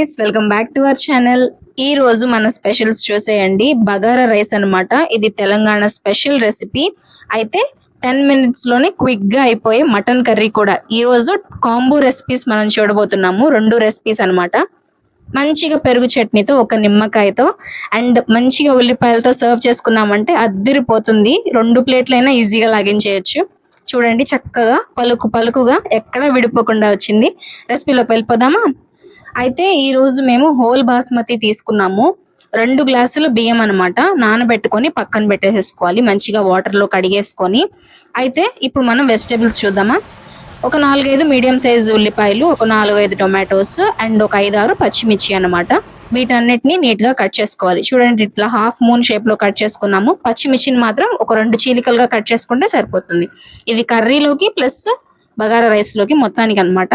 Guys welcome back to our channel ఈ రోజు మన స్పెషల్స్ చూసేయండి. బగారా రైస్ అన్నమాట. ఇది తెలంగాణ స్పెషల్ రెసిపీ అయితే టెన్ మినిట్స్లోనే క్విక్గా అయిపోయే మటన్ కర్రీ కూడా. ఈ రోజు కాంబో రెసిపీస్ మనం చూడబోతున్నాము. రెండు రెసిపీస్ అన్నమాట. మంచిగా పెరుగు చట్నీతో ఒక నిమ్మకాయతో అండ్ మంచిగా ఉల్లిపాయలతో సర్వ్ చేసుకున్నామంటే అద్దిరిపోతుంది. రెండు ప్లేట్లైనా ఈజీగా లాగించేయచ్చు. చూడండి చక్కగా పలుకు పలుకుగా ఎక్కడ విడిపోకుండా వచ్చింది. రెసిపీలోకి వెళ్ళిపోదామా? అయితే ఈరోజు మేము హోల్ బాస్మతి తీసుకున్నాము. రెండు గ్లాసులు బియ్యం అనమాట నానబెట్టుకొని పక్కన పెట్టేసేసుకోవాలి మంచిగా వాటర్లో కడిగేసుకొని. అయితే ఇప్పుడు మనం వెజిటేబుల్స్ చూద్దామా? ఒక నాలుగైదు మీడియం సైజ్ ఉల్లిపాయలు ఒక నాలుగైదు టొమాటోస్ అండ్ ఒక ఐదారు పచ్చిమిర్చి అన్నమాట. వీటన్నిటిని నీట్గా కట్ చేసుకోవాలి. చూడండి ఇట్లా హాఫ్ మూన్ షేప్లో కట్ చేసుకున్నాము. పచ్చిమిర్చిని మాత్రం ఒక రెండు చీలికలుగా కట్ చేసుకుంటే సరిపోతుంది. ఇది కర్రీలోకి ప్లస్ బగారా రైస్లోకి మొత్తానికి అనమాట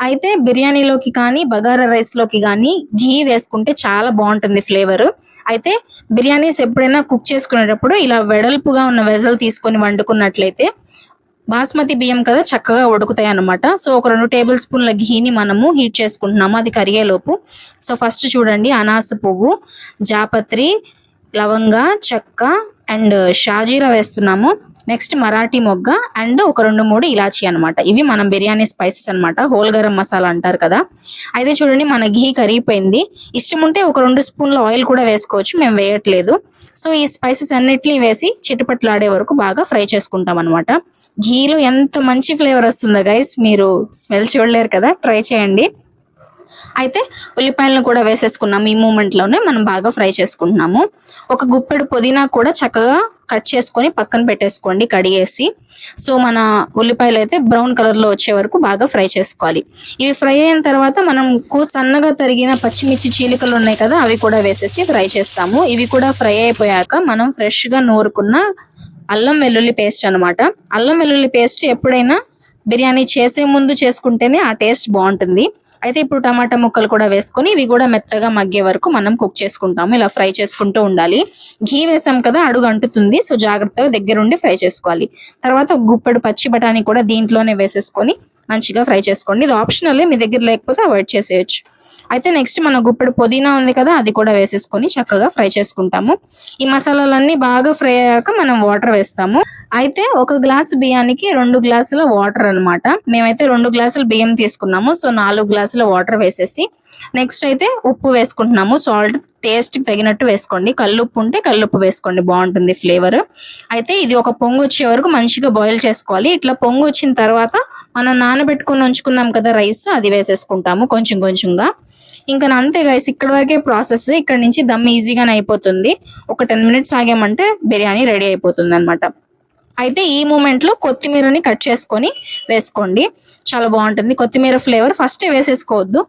అయితే బిర్యానీలోకి కానీ బగారా రైస్లోకి కానీ ఘీ వేసుకుంటే చాలా బాగుంటుంది ఫ్లేవర్ అయితే బిర్యానీస్ ఎప్పుడైనా కుక్ చేసుకునేటప్పుడు ఇలా వెడల్పుగా ఉన్న వెజల్ తీసుకొని వండుకున్నట్లయితే బాస్మతి బియ్యం కదా చక్కగా ఉడుకుతాయి అన్నమాట. సో ఒక రెండు టేబుల్ స్పూన్ల ఘీని మనము హీట్ చేసుకుంటున్నాము. అది కరిగేలోపు. సో ఫస్ట్ చూడండి అనాస పువ్వు జాపత్రి లవంగ చెక్క అండ్ షాజీరా వేస్తున్నాము. నెక్స్ట్ మరాఠీ మొగ్గ అండ్ ఒక రెండు మూడు ఇలాచీ అనమాట ఇవి మనం బిర్యానీ స్పైసెస్ అన్నమాట. హోల్ గరం మసాలా అంటారు కదా. అయితే చూడండి మన ఘీ కరిగిపోయింది. ఇష్టం ఉంటే ఒక రెండు స్పూన్ల ఆయిల్ కూడా వేసుకోవచ్చు మేము వేయట్లేదు. సో ఈ స్పైసెస్ అన్నిటిని వేసి చిటపట్లాడే వరకు బాగా ఫ్రై చేసుకుంటాం అనమాట ఘీలో ఎంత మంచి ఫ్లేవర్ వస్తుందో గైస్ మీరు స్మెల్ చూడలేరు కదా ట్రై చేయండి. అయితే ఉల్లిపాయలను కూడా వేసేసుకున్నాము ఈ మూమెంట్లోనే మనం బాగా ఫ్రై చేసుకుంటున్నాము. ఒక గుప్పెడు పుదీనా కూడా చక్కగా కట్ చేసుకొని పక్కన పెట్టేసుకోండి కడిగేసి. సో మన ఉల్లిపాయలు అయితే బ్రౌన్ కలర్లో వచ్చే వరకు బాగా ఫ్రై చేసుకోవాలి. ఇవి ఫ్రై అయిన తర్వాత మనం కూ సన్నగా తరిగిన పచ్చిమిర్చి చీలికలు ఉన్నాయి కదా అవి కూడా వేసేసి ఫ్రై చేస్తాము. ఇవి కూడా ఫ్రై అయిపోయాక మనం ఫ్రెష్గా నూరుకున్న అల్లం వెల్లుల్లి పేస్ట్ అనమాట అల్లం వెల్లుల్లి పేస్ట్ ఎప్పుడైనా బిర్యానీ చేసే ముందు చేసుకుంటేనే ఆ టేస్ట్ బాగుంటుంది. అయితే ఇప్పుడు టమాటా ముక్కలు కూడా వేసుకొని ఇవి కూడా మెత్తగా మగ్గే వరకు మనం కుక్ చేసుకుంటాము. ఇలా ఫ్రై చేసుకుంటూ ఉండాలి. ఘీ వేసాం కదా అడుగు అంటుతుంది. సో జాగ్రత్తగా దగ్గరుండి ఫ్రై చేసుకోవాలి. తర్వాత గుప్పెడు పచ్చి బఠానీ కూడా దీంట్లోనే వేసేసుకొని మంచిగా ఫ్రై చేసుకోండి. ఇది ఆప్షనల్ మీ దగ్గర లేకపోతే అవాయిడ్ చేసేయచ్చు. అయితే నెక్స్ట్ మన గుప్పెడు పుదీనా ఉంది కదా అది కూడా వేసేసుకొని చక్కగా ఫ్రై చేసుకుంటాము. ఈ మసాలాలన్నీ బాగా ఫ్రై అయ్యాక మనం వాటర్ వేస్తాము. అయితే ఒక గ్లాస్ బియ్యానికి రెండు గ్లాసుల వాటర్ అన్నమాట. మేమైతే రెండు గ్లాసుల బియ్యం తీసుకున్నాము. సో నాలుగు గ్లాసుల వాటర్ వేసేసి నెక్స్ట్ అయితే ఉప్పు వేసుకుంటున్నాము. సాల్ట్ టేస్ట్ తగినట్టు వేసుకోండి. కల్లుప్పు ఉంటే కల్లుప్పు వేసుకోండి. బాగుంటుంది ఫ్లేవర్. అయితే ఇది ఒక పొంగు వచ్చే వరకు మంచిగా బాయిల్ చేసుకోవాలి. ఇట్లా పొంగు వచ్చిన తర్వాత మనం నానబెట్టుకుని ఉంచుకున్నాం కదా రైస్ అది వేసేసుకుంటాము కొంచెం కొంచెంగా. ఇంకా అంతే గైస్ ఇక్కడ వరకే ప్రాసెస్. ఇక్కడ నుంచి దమ్ ఈజీగానే అయిపోతుంది. ఒక టెన్ మినిట్స్ ఆగామంటే బిర్యానీ రెడీ అయిపోతుంది అనమాట అయితే ఈ మూమెంట్లో కొత్తిమీరని కట్ చేసుకొని వేసుకోండి. చాలా బాగుంటుంది. కొత్తిమీర ఫ్లేవర్ ఫస్ట్ వేసేసుకోవద్దు.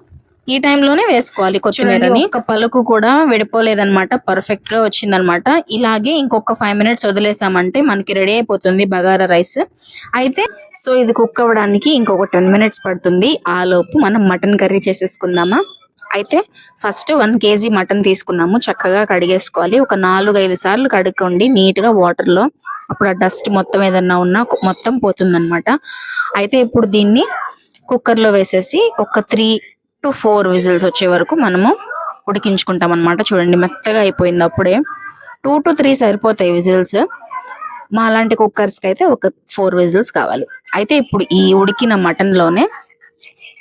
ఈ టైంలోనే వేసుకోవాలి కొత్తిమీరని. ఒక పలుకు కూడా విడిపోలేదనమాట పర్ఫెక్ట్గా వచ్చిందనమాట ఇలాగే ఇంకొక ఫైవ్ మినిట్స్ వదిలేసామంటే మనకి రెడీ అయిపోతుంది బగారా రైస్. అయితే సో ఇది కుక్ అవ్వడానికి ఇంకొక టెన్ మినిట్స్ పడుతుంది. ఆ లోపు మనం మటన్ కర్రీ చేసేసుకుందామా? అయితే ఫస్ట్ వన్ కేజీ మటన్ తీసుకున్నాము. చక్కగా కడిగేసుకోవాలి. ఒక నాలుగు ఐదు సార్లు కడుక్కోండి. నీట్గా వాటర్లో వాటర్లో. అప్పుడు ఆ డస్ట్ మొత్తం ఏదన్నా ఉన్నా మొత్తం పోతుందన్నమాట. అయితే ఇప్పుడు దీన్ని కుక్కర్లో వేసేసి ఒక త్రీ టు ఫోర్ విజిల్స్ వచ్చే వరకు మనము ఉడికించుకుంటాం అనమాట చూడండి మెత్తగా అయిపోయింది అప్పుడే. టూ టు త్రీ సరిపోతాయి విజిల్స్ మా లాంటి కుక్కర్స్కి అయితే ఒక ఫోర్ విజిల్స్ కావాలి. అయితే ఇప్పుడు ఈ ఉడికిన మటన్లోనే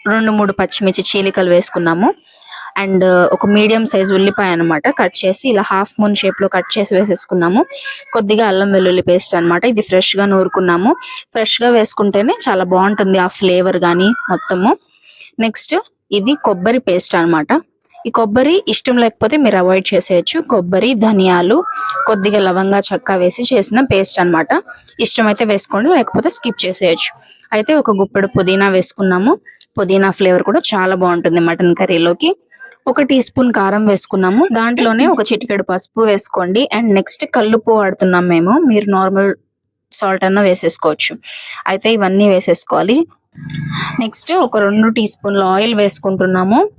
రెండు మూడు పచ్చిమిర్చి చీలికలు వేసుకున్నాము. అండ్ uh, ఒక మీడియం సైజ్ ఉల్లిపాయ అన్నమాట కట్ చేసి ఇలా హాఫ్ మూన్ షేప్లో కట్ చేసి వేసేసుకున్నాము. కొద్దిగా అల్లం వెల్లుల్లి పేస్ట్ అన్నమాట. ఇది ఫ్రెష్గా నూరుకున్నాము. ఫ్రెష్గా వేసుకుంటేనే చాలా బాగుంటుంది ఆ ఫ్లేవర్ కానీ మొత్తము. నెక్స్ట్ ఇది కొబ్బరి పేస్ట్ అన్నమాట. ఈ కొబ్బరి ఇష్టం లేకపోతే మీరు అవాయిడ్ చేసేయచ్చు. కొబ్బరి ధనియాలు కొద్దిగా లవంగా చెక్క వేసి చేసిన పేస్ట్ అన్నమాట. ఇష్టమైతే వేసుకోండి లేకపోతే స్కిప్ చేసేయచ్చు. అయితే ఒక గుప్పెడు పుదీనా వేసుకున్నాము. పుదీనా ఫ్లేవర్ కూడా చాలా బాగుంటుంది మటన్ కర్రీలోకి. ఒక టీ స్పూన్ కారం వేసుకున్నాము. దాంట్లోనే ఒక చిటికెడు పసుపు వేసుకోండి. అండ్ నెక్స్ట్ కల్లుపు వాడుతున్నాం మేము. మీరు నార్మల్ సాల్ట్ అన్న వేసేసుకోవచ్చు. అయితే ఇవన్నీ వేసేసుకోవాలి. నెక్స్ట్ ఒక రెండు టీ స్పూన్ల ఆయిల్ వేసుకుంటున్నాము.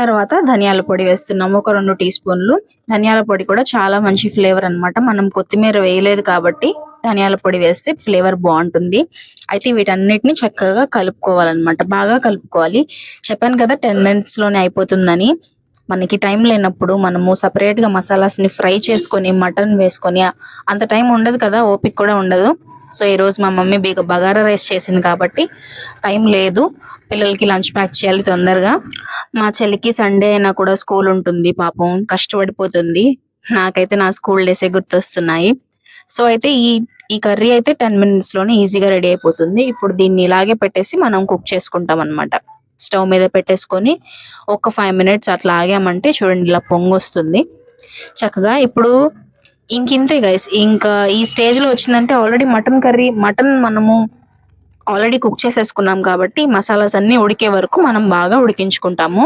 తర్వాత ధనియాల పొడి వేస్తున్నాము. ఒక రెండు టీ స్పూన్లు. ధనియాల పొడి కూడా చాలా మంచి ఫ్లేవర్ అన్నమాట. మనం కొత్తిమీర వేయలేదు కాబట్టి ధనియాల పొడి వేస్తే ఫ్లేవర్ బాగుంటుంది. అయితే వీటన్నిటిని చక్కగా కలుపుకోవాలన్నమాట. బాగా కలుపుకోవాలి. చెప్పాను కదా టెన్ మినిట్స్లోనే అయిపోతుందని. మనకి టైం లేనప్పుడు మనము సపరేట్గా మసాలాస్ని ఫ్రై చేసుకొని మటన్ వేసుకొని అంత టైం ఉండదు కదా ఓపిక కూడా ఉండదు. సో ఈరోజు మా మమ్మీ బిగ బగారా రైస్ చేసింది కాబట్టి టైం లేదు. పిల్లలకి లంచ్ ప్యాక్ చేయాలి తొందరగా. మా చెల్లికి సండే అయినా కూడా స్కూల్ ఉంటుంది పాపం కష్టపడిపోతుంది. నాకైతే నా స్కూల్ డేసే గుర్తొస్తున్నాయి. సో అయితే ఈ ఈ కర్రీ అయితే టెన్ మినిట్స్లోనే ఈజీగా రెడీ అయిపోతుంది. ఇప్పుడు దీన్ని ఇలాగే పెట్టేసి మనం కుక్ చేసుకుంటాం అనమాట స్టవ్ మీద పెట్టేసుకొని ఒక ఫైవ్ మినిట్స్ అట్లా ఆగామంటే చూడండి ఇలా పొంగు వస్తుంది చక్కగా ఇప్పుడు ఇంకింతే గైస్ ఇంకా ఈ స్టేజ్లో వచ్చిందంటే ఆల్రెడీ మటన్ కర్రీ మటన్ మనము ఆల్రెడీ కుక్ చేసేసుకున్నాం కాబట్టి మసాలాస్ అన్నీ ఉడికే వరకు మనం బాగా ఉడికించుకుంటాము.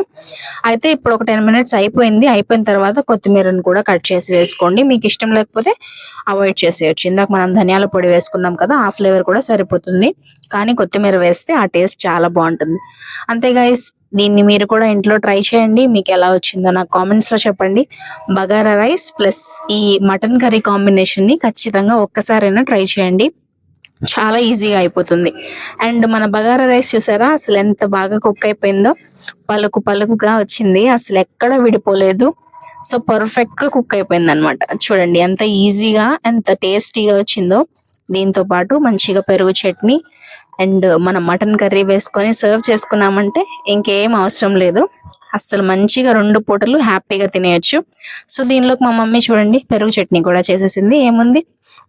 అయితే ఇప్పుడు ఒక టెన్ మినిట్స్ అయిపోయింది. అయిపోయిన తర్వాత కొత్తిమీరను కూడా కట్ చేసి వేసుకోండి. మీకు ఇష్టం లేకపోతే అవాయిడ్ చేసేయచ్చు. ఇందాక మనం ధనియాల పొడి వేసుకున్నాం కదా ఆ ఫ్లేవర్ కూడా సరిపోతుంది. కానీ కొత్తిమీర వేస్తే ఆ టేస్ట్ చాలా బాగుంటుంది. అంతే గైస్ దీన్ని మీరు కూడా ఇంట్లో ట్రై చేయండి. మీకు ఎలా వచ్చిందో నాకు కామెంట్స్లో చెప్పండి. బగారా రైస్ ప్లస్ ఈ మటన్ కర్రీ కాంబినేషన్ని ఖచ్చితంగా ఒక్కసారైనా ట్రై చేయండి. చాలా ఈజీగా అయిపోతుంది. అండ్ మన బగారా రైస్ చూసారా? అసలు ఎంత బాగా కుక్ అయిపోయిందో. పలుకు పలుకుగా వచ్చింది. అసలు ఎక్కడ విడిపోలేదు. సో పర్ఫెక్ట్గా కుక్ అయిపోయింది అనమాట చూడండి ఎంత ఈజీగా ఎంత టేస్టీగా వచ్చిందో. దీంతో పాటు మంచిగా పెరుగు చట్నీ అండ్ మనం మటన్ కర్రీ వేసుకొని సర్వ్ చేసుకున్నామంటే ఇంకేం అవసరం లేదు. అస్సలు మంచిగా రెండు పూటలు హ్యాపీగా తినేయచ్చు. సో దీనిలోకి మా మమ్మీ చూడండి పెరుగు చట్నీ కూడా చేసేసింది. ఏముంది?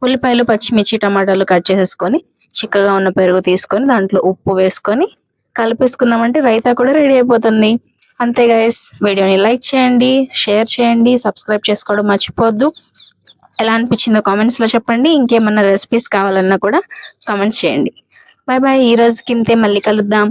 ఉల్లిపాయలు పచ్చిమిర్చి టమాటాలు కట్ చేసేసుకొని చిక్కగా ఉన్న పెరుగు తీసుకొని దాంట్లో ఉప్పు వేసుకొని కలిపేసుకున్నామంటే రైతా కూడా రెడీ అయిపోతుంది. అంతే గైస్ వీడియోని లైక్ చేయండి షేర్ చేయండి సబ్స్క్రైబ్ చేసుకోవడం మర్చిపోవద్దు ఎలా అనిపించిందో కామెంట్స్లో చెప్పండి. ఇంకేమన్నా రెసిపీస్ కావాలన్నా కూడా కామెంట్స్ చేయండి. బాయ్ బాయ్ ఈ రోజుకి ఇంతే మళ్ళీ కలుద్దాం.